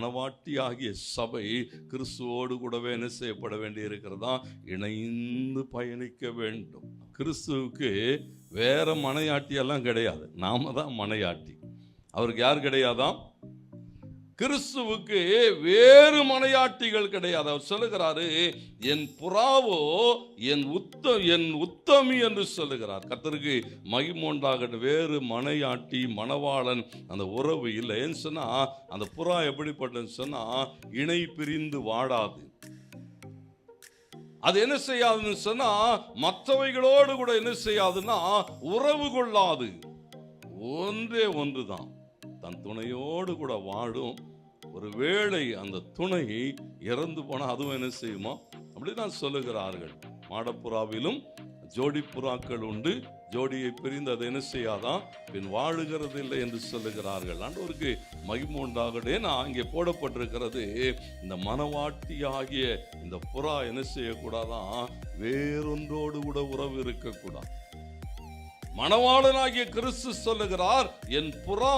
மணவாட்டியாகிய சபை கிறிஸ்துவோடு கூடவே என்ன செய்யப்பட வேண்டி இருக்கிறதா இணைந்து பயணிக்க வேண்டும். கிறிஸ்துவுக்கு வேற மனையாட்டி எல்லாம் கிடையாது. நாம தான் மனையாட்டி. அவருக்கு யார் கிடையாதான் கிறிஸ்துவுக்கு வேறு மனையாட்டிகள் கிடையாது. அவர் சொல்லுகிறாரு என் புறாவோ என் உத்த என் உத்தமி என்று சொல்லுகிறார். கத்தருக்கு மகிமோண்டாக வேறு மனையாட்டி மணவாளன் அந்த உறவு இல்லை. ஏன்னு சொன்னா அந்த புறா எப்படிப்பட்டதுன்னு சொன்னா இணை பிரிந்து வாடாது. அது என்ன செய்யாதுன்னு சொன்னா மற்றவைகளோடு கூட என்ன செய்யாதுன்னா உறவு கொள்ளாது. ஒன்றே ஒன்று தான் தன் துணையோடு கூட வாடும் ஒருவேளை அந்த துணை இறந்து போனால் அதுவும் என்ன செய்யுமா? அப்படிதான் சொல்லுகிறார்கள். மாடப்புறாவிலும் ஜோடி புறாக்கள் உண்டு. ஜோடியை பிரிந்து அதை என்ன செய்யாதான்? பின் வாழுகிறது இல்லை என்று சொல்லுகிறார்கள். ஆண்டவருக்கு மகிமை உண்டாகட்டே நான் இங்கே போடப்பட்டிருக்கிறது. இந்த மனவாட்டி ஆகிய இந்த புறா என்ன செய்யக்கூடாதான்? வேறொன்றோடு கூட உறவு இருக்கக்கூடாது. மணவாளனாகிய கிறிஸ்து சொல்லுகிறார் என் புறா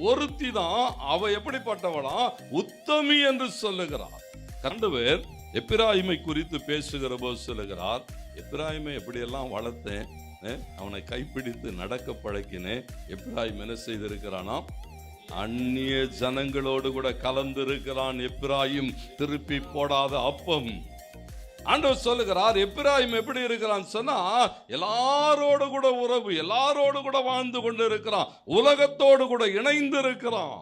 ஒருத்தி தான் அவ எப்படிப்பட்டவளா? உத்தமி என்று சொல்லுகிறார். கண்டவர் எப்பிராயிமை குறித்து பேசுகிற போது சொல்லுகிறார் எப்பிராயிமை எப்படியெல்லாம் வளர்த்தேன் அவனை கைப்பிடித்து நடக்க பழக்கினேன் எப்பிராயிம் என்ன செய்திருக்கிறானா? அந்நிய ஜனங்களோடு கூட கலந்திருக்கிறான் எப்பிராயிம் திருப்பி போடாத அப்பம். ஆண்டவர் சொல்லுகிறார் எப்பிராயிம் எப்படி இருக்கிறான்னு சொன்னா எல்லாரோடு கூட உறவு எல்லாரோடு கூட வாழ்ந்து கொண்டு இருக்கிறான் உலகத்தோடு கூட இணைந்து இருக்கிறான்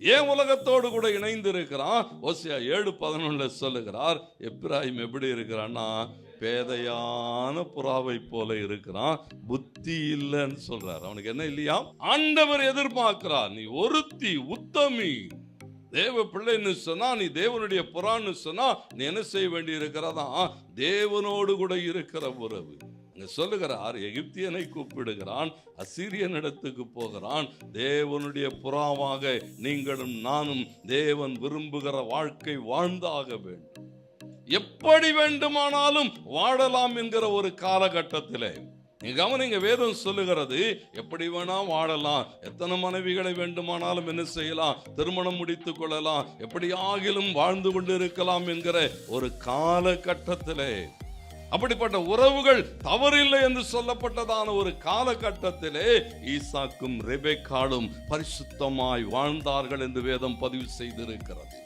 ஏன் உலகத்தோடு கூட இணைந்து இருக்கிறான் ஓசியா ஏழு பதினொன்னுல சொல்லுகிறார் எப்பிராயிம் எப்படி இருக்கிறான்னா பேதையான புறாவை போல இருக்கிறான் புத்தி இல்லைன்னு சொல்றாரு. அவனுக்கு என்ன இல்லையா? ஆண்டவர் எதிர்பார்க்கிறார் நீ ஒருத்தி உத்தமி தேவ பிள்ளைன்னு சொன்னா நீ தேவனுடைய புறான்னு சொன்னா நீ என்ன செய்ய வேண்டி இருக்கிறதா தேவனோடு கூட இருக்கிற உறவு. சொல்லுகிறார் எகிப்தியனை கூப்பிடுகிறான் அசீரியனிடத்துக்கு போகிறான். தேவனுடைய புறாவாக நீங்களும் நானும் தேவன் விரும்புகிற வாழ்க்கை வாழ்ந்தாக வேண்டும். எப்படி வேண்டுமானாலும் வாழலாம் என்கிற ஒரு காலகட்டத்திலே நீங்க கவனிங்க வேதம் சொல்லுகிறது எப்படி வேணா வாழலாம் எத்தனை மனைவிகளை வேண்டுமானாலும் என்ன செய்யலாம் திருமணம் முடித்துக் கொள்ளலாம் எப்படி ஆகிலும் வாழ்ந்து கொண்டு இருக்கலாம் என்கிற ஒரு காலகட்டத்திலே. அப்படிப்பட்ட உறவுகள் தவறில்லை என்று சொல்லப்பட்டதான ஒரு காலகட்டத்திலே ஈசாக்கும் ரெபேக்காலும் பரிசுத்தமாய் வாழ்ந்தார்கள் என்று வேதம் பதிவு செய்திருக்கிறது.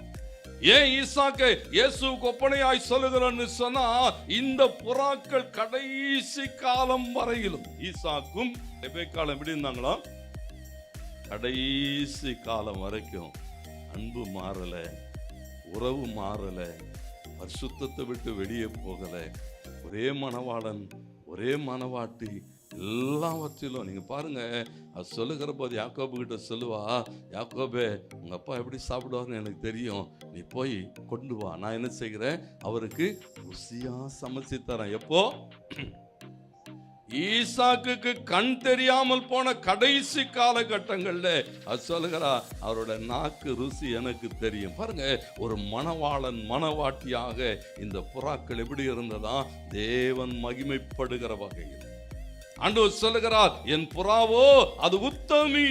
ஏன் ஈசாக்கை இயேசு ஒப்பனையாய் சொல்லுகிறன்னு சொன்னா இந்த புறாக்கள் கடைசி காலம் வரையிலும் ஈசாக்கும் காலம் எப்படி இருந்தாங்களோ கடைசி காலம் வரைக்கும் அன்பு மாறல உறவு மாறல பரிசுத்தத்தை விட்டு வெளியே போகல. ஒரே மணவாளன் ஒரே மனவாட்டி எல்லாவற்றிலும் நீங்கள் பாருங்கள் அது சொல்லுகிற போது யாக்கோபு கிட்ட சொல்லுவா யாக்கோபே உங்கள் அப்பா எப்படி சாப்பிடுவாருன்னு எனக்கு தெரியும். நீ போய் கொண்டு வா. நான் என்ன செய்கிறேன்? அவருக்கு ருசியாக சமைச்சு தரேன். எப்போ? ஈசாக்கு கண் தெரியாமல் போன கடைசி காலகட்டங்களில் அது சொல்லுகிறா அவரோட நாக்கு ருசி எனக்கு தெரியும். பாருங்க ஒரு மணவாளன் மணவாட்டியாக இந்த புறாக்கள் எப்படி இருந்ததா? தேவன் மகிமைப்படுகிற வகையில். ஆண்டவர் சொல்லுகிறார் என் புறாவோ அது உத்தமி.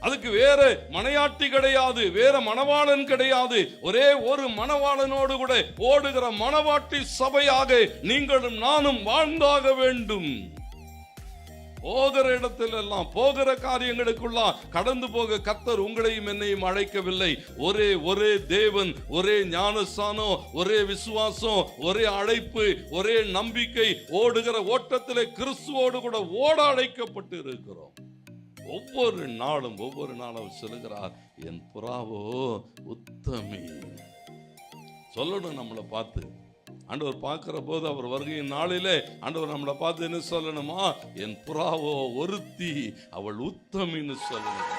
அதுக்கு வேற மனையாட்டி கிடையாது வேற மணவாளன் கிடையாது. ஒரே ஒரு மணவாளனோடு கூட ஓடுகிற மணவாட்டி சபையாக நீங்களும் நானும் வாழ்ந்தாக வேண்டும். போகிற இடத்திலெல்லாம் போகிற காரியங்களுக்குள்ளாம் கடந்து போக கத்தர் உங்களையும் என்னையும் அழைக்கவில்லை. ஒரே ஒரே தேவன் ஒரே ஞானஸ்தானம் ஒரே விசுவாசம் ஒரே அழைப்பு ஒரே நம்பிக்கை. ஓடுகிற ஓட்டத்திலே கிறிஸ்துவோடு கூட ஓட அழைக்கப்பட்டு இருக்கிறோம் ஒவ்வொரு நாளும் ஒவ்வொரு நாளும் அவர் என் புறாவோ உத்தமி. சொல்லணும் நம்மளை பார்த்து. ஆண்டவர் பார்க்குற போது அவர் வருகையின் நாளிலே ஆண்டவர் நம்மளை பார்த்து என்ன சொல்லணுமா? என் புறாவோ ஒருத்தி அவள் உத்தமின்னு சொல்லணும்.